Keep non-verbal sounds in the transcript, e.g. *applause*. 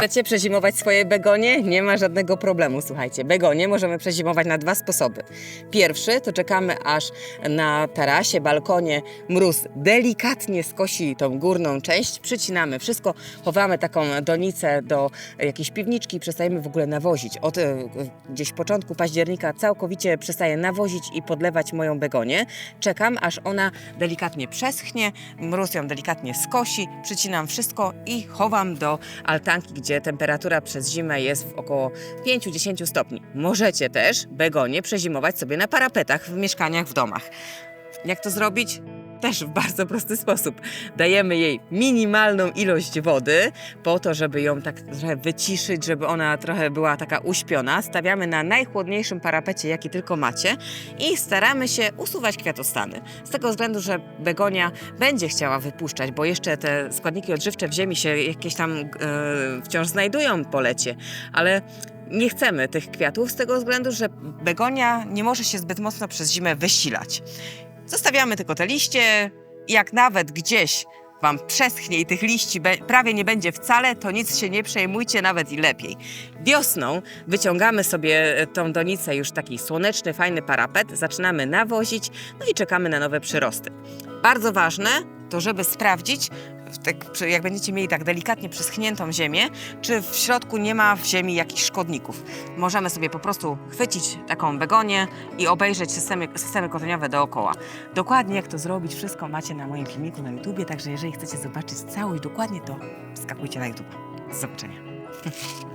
Chcecie przezimować swoje begonie? Nie ma żadnego problemu, słuchajcie. Begonie możemy przezimować na dwa sposoby. Pierwszy to czekamy aż na tarasie, balkonie mróz delikatnie skosi tą górną część, przycinamy wszystko, chowamy taką donicę do jakiejś piwniczki i przestajemy w ogóle nawozić. Od e, gdzieś początku października całkowicie przestaję nawozić i podlewać moją begonię. Czekam, aż ona delikatnie przeschnie, mróz ją delikatnie skosi, przycinam wszystko i chowam do altanki, gdzie temperatura przez zimę jest w około 5-10 stopni. Możecie też begonie przezimować sobie na parapetach w mieszkaniach, w domach. Jak to zrobić? Też w bardzo prosty sposób. Dajemy jej minimalną ilość wody, po to, żeby ją tak trochę wyciszyć, żeby ona trochę była taka uśpiona. Stawiamy na najchłodniejszym parapecie, jaki tylko macie i staramy się usuwać kwiatostany. Z tego względu, że begonia będzie chciała wypuszczać, bo jeszcze te składniki odżywcze w ziemi się jakieś tam e, wciąż znajdują po lecie, ale nie chcemy tych kwiatów z tego względu, że begonia nie może się zbyt mocno przez zimę wysilać. Zostawiamy tylko te liście. Jak nawet gdzieś Wam przeschnie i tych liści prawie nie będzie wcale, to nic się nie przejmujcie, nawet i lepiej. Wiosną wyciągamy sobie e, tą donicę już taki słoneczny, fajny parapet, zaczynamy nawozić, no i czekamy na nowe przyrosty. Bardzo ważne to, żeby sprawdzić, tak, jak będziecie mieli tak delikatnie przyschniętą ziemię, czy w środku nie ma w ziemi jakichś szkodników. Możemy sobie po prostu chwycić taką begonię i obejrzeć systemy, systemy korzeniowe dookoła. Dokładnie jak to zrobić, wszystko macie na moim filmiku na YouTubie, także jeżeli chcecie zobaczyć całość dokładnie, to skakujcie na YouTube. Do zobaczenia. *laughs*